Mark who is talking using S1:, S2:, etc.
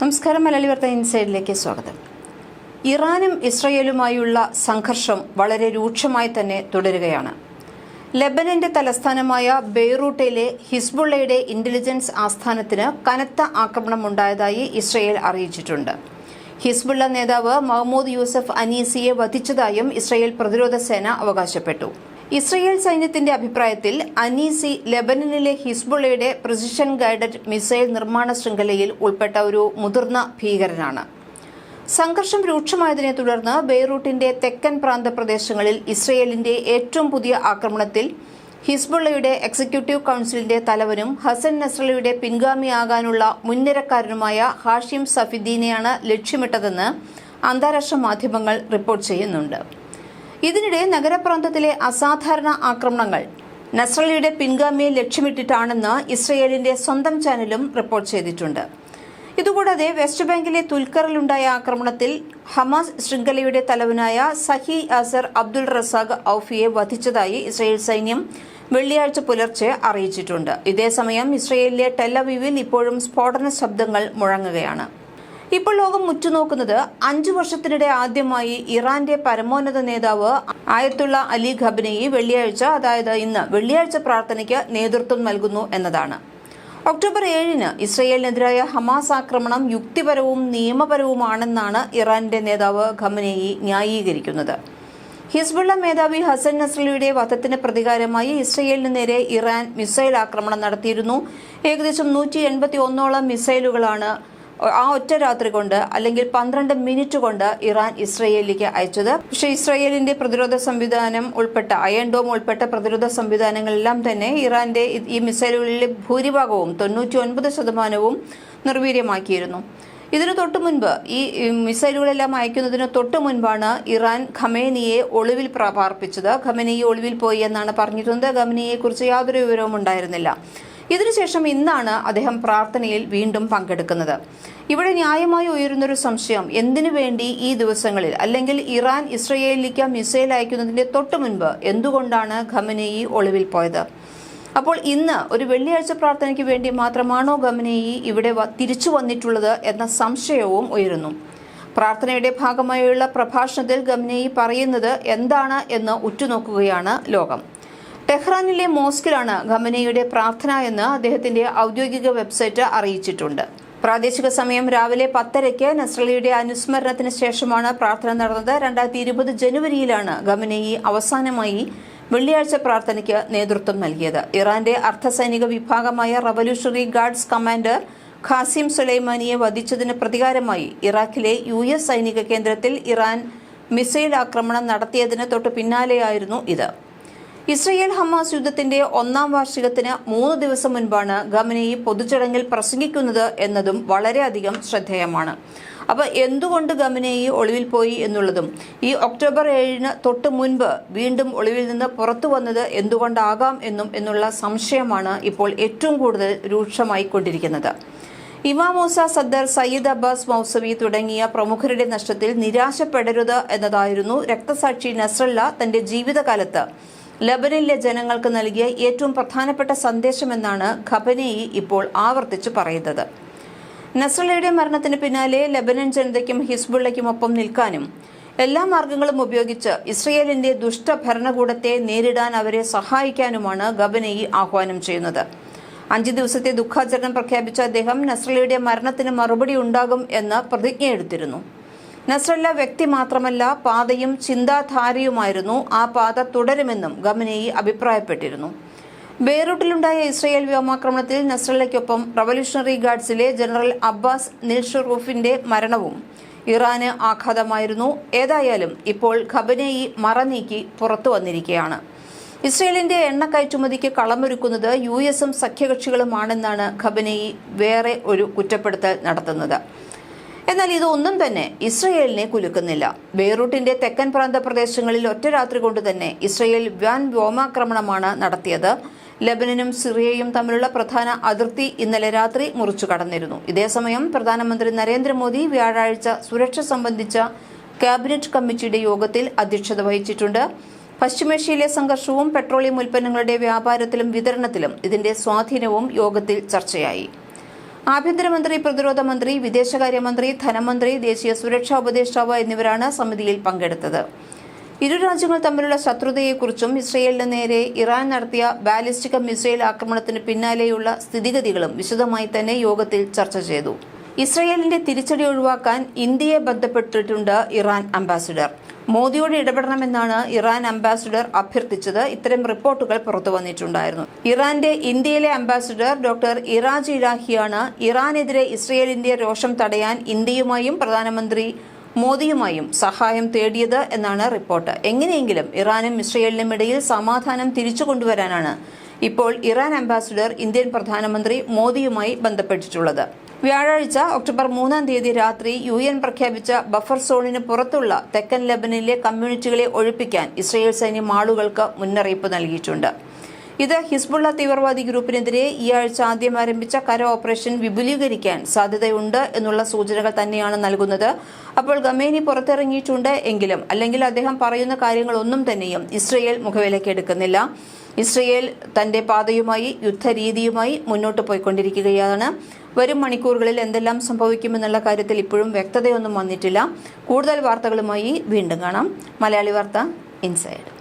S1: നമസ്കാരം മലയാളി വാർത്ത ഇൻസൈഡിലേക്ക് സ്വാഗതം. ഇറാനും ഇസ്രയേലുമായുള്ള സംഘർഷം വളരെ രൂക്ഷമായി തന്നെ തുടരുകയാണ്. ലെബനന്റെ തലസ്ഥാനമായ ബെയ്റൂട്ടിലെ ഹിസ്ബുള്ളയുടെ ഇന്റലിജൻസ് ആസ്ഥാനത്തിന് കനത്ത ആക്രമണം ഉണ്ടായതായി ഇസ്രയേൽ അറിയിച്ചിട്ടുണ്ട്. ഹിസ്ബുള്ള നേതാവ് മഹ്മൂദ് യൂസഫ് അനീസിയെ വധിച്ചതായും ഇസ്രയേൽ പ്രതിരോധ സേന അവകാശപ്പെട്ടു. ഇസ്രയേൽ സൈന്യത്തിന്റെ അഭിപ്രായത്തിൽ അനീസി ലെബനനിലെ ഹിസ്ബുള്ളയുടെ പ്രിസിഷൻ ഗൈഡഡ് മിസൈൽ നിർമ്മാണ ശൃംഖലയിൽ ഉൾപ്പെട്ട ഒരു മുതിർന്ന ഭീകരനാണ്. സംഘർഷം രൂക്ഷമായതിനെ തുടർന്ന് ബെയ്റൂട്ടിന്റെ തെക്കൻ പ്രാന്ത പ്രദേശങ്ങളിൽ ഇസ്രയേലിന്റെ ഏറ്റവും പുതിയ ആക്രമണത്തിൽ ഹിസ്ബുള്ളയുടെ എക്സിക്യൂട്ടീവ് കൗൺസിലിന്റെ തലവനും ഹസൻ നസ്രലയുടെ പിൻഗാമിയാകാനുള്ള മുൻനിരക്കാരനുമായ ഹാഷിം സഫിദ്ദീനെയാണ് ലക്ഷ്യമിട്ടതെന്ന് അന്താരാഷ്ട്ര മാധ്യമങ്ങൾ റിപ്പോർട്ട് ചെയ്യുന്നുണ്ട്. ഇതിനിടെ നഗരപ്രാന്തത്തിലെ അസാധാരണ ആക്രമണങ്ങൾ. നസ്രലിയുടെ പിൻഗാമിയെ ലക്ഷ്യമിട്ടിട്ടാണെന്ന് ഇസ്രയേലിന്റെ സ്വന്തം ചാനലും റിപ്പോർട്ട് ചെയ്തിട്ടുണ്ട്. ഇതുകൂടാതെ വെസ്റ്റ് ബാങ്കിലെ തുൽക്കറിലുണ്ടായ ആക്രമണത്തിൽ ഹമാസ് ശൃംഖലയുടെ തലവനായ സഹി അസർ അബ്ദുൾ റസാഖ് ഔഫിയെ വധിച്ചതായി ഇസ്രയേൽ സൈന്യം വെള്ളിയാഴ്ച പുലർച്ചെ അറിയിച്ചിട്ടുണ്ട്. ഇതേസമയം ഇസ്രയേലിലെ ടെല്ലവീവിൽ ഇപ്പോഴും സ്ഫോടന ശബ്ദങ്ങൾ മുഴങ്ങുകയാണ്. ഇപ്പോൾ ലോകം ഉറ്റുനോക്കുന്നത് അഞ്ചു വർഷത്തിനിടെ ആദ്യമായി ഇറാന്റെ പരമോന്നത നേതാവ് ആയത്തുള്ള അലി ഖബനെയി വെള്ളിയാഴ്ച അതായത് ഇന്ന് വെള്ളിയാഴ്ച പ്രാർത്ഥനയ്ക്ക് നേതൃത്വം നൽകുന്നു എന്നതാണ്. ഒക്ടോബർ ഏഴിന് ഇസ്രയേലിനെതിരായ ഹമാസ് ആക്രമണം യുക്തിപരവും നിയമപരവുമാണെന്നാണ് ഇറാന്റെ നേതാവ് ഖമനേയി ന്യായീകരിക്കുന്നത്. ഹിസ്ബുള്ള മേധാവി ഹസൻ നസ്രലിയുടെ വധത്തിന് പ്രതികാരമായി ഇസ്രയേലിന് നേരെ ഇറാൻ മിസൈൽ ആക്രമണം നടത്തിയിരുന്നു. ഏകദേശം നൂറ്റി എൺപത്തി ഒന്നോളം മിസൈലുകളാണ് ആ ഒറ്റ രാത്രി കൊണ്ട് അല്ലെങ്കിൽ പന്ത്രണ്ട് മിനിറ്റ് കൊണ്ട് ഇറാൻ ഇസ്രയേലിലേക്ക് അയച്ചത്. പക്ഷേ ഇസ്രയേലിന്റെ പ്രതിരോധ സംവിധാനം ഉൾപ്പെട്ട അയൺ ഡോം ഉൾപ്പെട്ട പ്രതിരോധ സംവിധാനങ്ങളെല്ലാം തന്നെ ഇറാന്റെ ഈ മിസൈലുകളിലെ ഭൂരിഭാഗവും തൊണ്ണൂറ്റി ഒൻപത് ശതമാനവും നിർവീര്യമാക്കിയിരുന്നു. ഇതിനു തൊട്ടു മുൻപ് ഈ മിസൈലുകളെല്ലാം അയക്കുന്നതിന് തൊട്ടു മുൻപാണ് ഇറാൻ ഖമേനിയെ ഒളിവിൽ പാർപ്പിച്ചത്. ഖമേനിയെ ഒളിവിൽ പോയി എന്നാണ് പറഞ്ഞിരുന്നത്. ഖമേനിയെ കുറിച്ച് യാതൊരു വിവരവും ഉണ്ടായിരുന്നില്ല ഇതിനുശേഷം ഇന്നാണ് അദ്ദേഹം പ്രാർത്ഥനയിൽ വീണ്ടും പങ്കെടുക്കുന്നത്. ഇവിടെ ന്യായമായി ഉയരുന്നൊരു സംശയം എന്തിനു വേണ്ടി ഈ ദിവസങ്ങളിൽ അല്ലെങ്കിൽ ഇറാൻ ഇസ്രയേലിലേക്ക് മിസൈൽ അയക്കുന്നതിന്റെ തൊട്ടു മുൻപ് എന്തുകൊണ്ടാണ് ഖമനേയി ഒളിവിൽ പോയത്? അപ്പോൾ ഇന്ന് ഒരു വെള്ളിയാഴ്ച പ്രാർത്ഥനയ്ക്ക് വേണ്ടി മാത്രമാണോ ഖമനേയി ഇവിടെ തിരിച്ചു വന്നിട്ടുള്ളത് എന്ന സംശയവും ഉയരുന്നു. പ്രാർത്ഥനയുടെ ഭാഗമായുള്ള പ്രഭാഷണത്തിൽ ഗംനേയി പറയുന്നത് എന്താണ് എന്ന് ഉറ്റുനോക്കുകയാണ് ലോകം. ടെഹ്റാനിലെ മോസ്കിലാണ് ഖമനയുടെ പ്രാർത്ഥന എന്ന് അദ്ദേഹത്തിന്റെ ഔദ്യോഗിക വെബ്സൈറ്റ് അറിയിച്ചിട്ടുണ്ട്. പ്രാദേശിക സമയം രാവിലെ പത്തരയ്ക്ക് നസ്രലിയുടെ അനുസ്മരണത്തിന് ശേഷമാണ് പ്രാർത്ഥന നടന്നത്. രണ്ടായിരത്തി ഇരുപത് ജനുവരിയിലാണ് ഖമനയി അവസാനമായി വെള്ളിയാഴ്ച പ്രാർത്ഥനയ്ക്ക് നേതൃത്വം നൽകിയത്. ഇറാന്റെ അർദ്ധസൈനിക വിഭാഗമായ റവല്യൂഷണറി ഗാർഡ്സ് കമാൻഡർ ഖാസിം സുലൈമാനിയെ വധിച്ചതിന് പ്രതികാരമായി ഇറാഖിലെ യു എസ് സൈനിക കേന്ദ്രത്തിൽ ഇറാൻ മിസൈൽ ആക്രമണം നടത്തിയതിന് തൊട്ടു പിന്നാലെയായിരുന്നു ഇത്. ഇസ്രയേൽ ഹമാസ് യുദ്ധത്തിന്റെ ഒന്നാം വാർഷികത്തിന് മൂന്ന് ദിവസം മുൻപാണ് ഖമനയി പൊതുചടങ്ങിൽ പ്രസംഗിക്കുന്നത് എന്നതും വളരെയധികം ശ്രദ്ധേയമാണ്. അപ്പൊ എന്തുകൊണ്ട് ഖമനയി ഒളിവിൽ പോയി എന്നുള്ളതും ഈ ഒക്ടോബർ ഏഴിന് തൊട്ട് മുൻപ് വീണ്ടും ഒളിവിൽ നിന്ന് പുറത്തു വന്നത് എന്തുകൊണ്ടാകാം എന്നും എന്നുള്ള സംശയമാണ് ഇപ്പോൾ ഏറ്റവും കൂടുതൽ രൂക്ഷമായി കൊണ്ടിരിക്കുന്നത് ഇമാമോസ സദ്ദർ സയ്യിദ് അബ്ബാസ് മൗസവി തുടങ്ങിയ പ്രമുഖരുടെ നഷ്ടത്തിൽ നിരാശപ്പെടരുത് എന്നതായിരുന്നു രക്തസാക്ഷി നസ്രല്ല തന്റെ ജീവിതകാലത്ത്. ലബനനിലെ ജനങ്ങൾക്ക് നൽകിയ ഏറ്റവും പ്രധാനപ്പെട്ട സന്ദേശമെന്നാണ് ഖബനേയി ഇപ്പോൾ ആവർത്തിച്ചു പറയുന്നത്. നസ്രലയുടെ മരണത്തിന് പിന്നാലെ ലബനൻ ജനതയ്ക്കും ഹിസ്ബുള്ളയ്ക്കും ഒപ്പം നിൽക്കാനും എല്ലാ മാർഗങ്ങളും ഉപയോഗിച്ച് ഇസ്രയേലിന്റെ ദുഷ്ട ഭരണകൂടത്തെ നേരിടാൻ അവരെ സഹായിക്കാനുമാണ് ഖബനേയി ആഹ്വാനം ചെയ്യുന്നത്. അഞ്ചു ദിവസത്തെ ദുഃഖാചരണം പ്രഖ്യാപിച്ച അദ്ദേഹം നസ്രലയുടെ മരണത്തിന് മറുപടി ഉണ്ടാകും എന്ന് പ്രതിജ്ഞയെടുത്തിരുന്നു. നസ്രല്ല വ്യക്തി മാത്രമല്ല പാതയും ചിന്താധാരയുമായിരുന്നു. ആ പാത തുടരുമെന്നും ഗമനേയി അഭിപ്രായപ്പെട്ടിരുന്നു. ബെയ്റൂട്ടിലുണ്ടായ ഇസ്രയേൽ വ്യോമാക്രമണത്തിൽ നസ്രല്ലയ്ക്കൊപ്പം റവല്യൂഷണറി ഗാർഡ്സിലെ ജനറൽ അബ്ബാസ് നിൽഷറൂഫിന്റെ മരണവും ഇറാന് ആഘാതമായിരുന്നു. ഏതായാലും ഇപ്പോൾ ഖബനേയി മറനീക്കി പുറത്തു വന്നിരിക്കുകയാണ്. ഇസ്രയേലിന്റെ എണ്ണ കയറ്റുമതിക്ക് കളമൊരുക്കുന്നത് യു എസും സഖ്യകക്ഷികളുമാണെന്നാണ് ഖബനേയി വേറെ ഒരു കുറ്റപ്പെടുത്തൽ നടത്തുന്നത്. എന്നാൽ ഇതൊന്നും തന്നെ ഇസ്രയേലിനെ കുലുക്കുന്നില്ല. ബെയ്റൂട്ടിന്റെ തെക്കൻ പ്രാന്ത പ്രദേശങ്ങളിൽ ഒറ്റ രാത്രി കൊണ്ട് തന്നെ ഇസ്രയേൽ വ്യാൻ വ്യോമാക്രമണമാണ് നടത്തിയത്. ലബനനും സിറിയയും തമ്മിലുള്ള പ്രധാന അതിർത്തി ഇന്നലെ രാത്രി മുറിച്ചു കടന്നിരുന്നു. ഇതേസമയം പ്രധാനമന്ത്രി നരേന്ദ്രമോദി വ്യാഴാഴ്ച സുരക്ഷ സംബന്ധിച്ച ക്യാബിനറ്റ് കമ്മിറ്റിയുടെ യോഗത്തിൽ അധ്യക്ഷത വഹിച്ചിട്ടുണ്ട്. പശ്ചിമേഷ്യയിലെ സംഘർഷവും പെട്രോളിയം ഉൽപ്പന്നങ്ങളുടെ വ്യാപാരത്തിലും വിതരണത്തിലും ഇതിന്റെ സ്വാധീനവും യോഗത്തിൽ ചർച്ചയായി. ആഭ്യന്തരമന്ത്രി പ്രതിരോധ മന്ത്രി വിദേശകാര്യമന്ത്രി ധനമന്ത്രി ദേശീയ സുരക്ഷാ ഉപദേഷ്ടാവ് എന്നിവരാണ് സമിതിയിൽ പങ്കെടുത്തത്. ഇരു രാജ്യങ്ങൾ തമ്മിലുള്ള ശത്രുതയെക്കുറിച്ചും ഇസ്രയേലിന് നേരെ ഇറാൻ നടത്തിയ ബാലിസ്റ്റിക് മിസൈൽ ആക്രമണത്തിന് പിന്നാലെയുള്ള സ്ഥിതിഗതികളും വിശദമായി തന്നെ യോഗത്തിൽ ചർച്ച ചെയ്തു. ഇസ്രയേലിന്റെ തിരിച്ചടി ഒഴിവാക്കാൻ ഇന്ത്യയെ ബന്ധപ്പെട്ടിട്ടുണ്ട് ഇറാൻ അംബാസിഡർ. മോദിയോട് ഇടപെടണമെന്നാണ് ഇറാൻ അംബാസിഡർ അഭ്യർത്ഥിച്ചത്. ഇത്തരം റിപ്പോർട്ടുകൾ പുറത്തു വന്നിട്ടുണ്ടായിരുന്നു. ഇറാന്റെ ഇന്ത്യയിലെ അംബാസിഡർ ഡോക്ടർ ഇറാജ് ഇറാഹിയാണ് ഇറാനെതിരെ ഇസ്രയേലിന്റെ രോഷം തടയാൻ ഇന്ത്യയുമായും പ്രധാനമന്ത്രി മോദിയുമായും സഹായം തേടിയത് എന്നാണ് റിപ്പോർട്ട്. എങ്ങനെയെങ്കിലും ഇറാനും ഇസ്രയേലിനും ഇടയിൽ സമാധാനം തിരിച്ചു കൊണ്ടുവരാനാണ് ഇപ്പോൾ ഇറാൻ അംബാസിഡർ ഇന്ത്യൻ പ്രധാനമന്ത്രി മോദിയുമായി ബന്ധപ്പെട്ടിട്ടുള്ളത്. വ്യാഴാഴ്ച ഒക്ടോബർ മൂന്നാം തീയതി രാത്രി യു എൻ പ്രഖ്യാപിച്ച ബഫർ സോണിന് പുറത്തുള്ള തെക്കൻ ലബനനിലെ കമ്മ്യൂണിറ്റികളെ ഒഴിപ്പിക്കാൻ ഇസ്രയേൽ സൈന്യം ആളുകൾക്ക് മുന്നറിയിപ്പ് നൽകിയിട്ടുണ്ട്. ഇത് ഹിസ്ബുള്ള തീവ്രവാദി ഗ്രൂപ്പിനെതിരെ ഈ ആഴ്ച ആദ്യം ആരംഭിച്ച കര ഓപ്പറേഷൻ വിപുലീകരിക്കാൻ സാധ്യതയുണ്ട് എന്നുള്ള സൂചനകൾ തന്നെയാണ് നൽകുന്നത്. അപ്പോൾ ഗമേനി പുറത്തിറങ്ങിയിട്ടുണ്ട് എങ്കിലും അല്ലെങ്കിൽ അദ്ദേഹം പറയുന്ന കാര്യങ്ങളൊന്നും തന്നെയും ഇസ്രയേൽ മുഖവിലേക്ക് എടുക്കുന്നില്ല. ഇസ്രയേൽ തന്റെ പാതയുമായി യുദ്ധരീതിയുമായി മുന്നോട്ട് പോയിക്കൊണ്ടിരിക്കുകയാണ്. വരും മണിക്കൂറുകളിൽ എന്തെല്ലാം സംഭവിക്കുമെന്നുള്ള കാര്യത്തിൽ ഇപ്പോഴും വ്യക്തതയൊന്നും വന്നിട്ടില്ല. കൂടുതൽ വാർത്തകളുമായി വീണ്ടും കാണാം. മലയാളി വാർത്ത ഇൻസൈഡ്.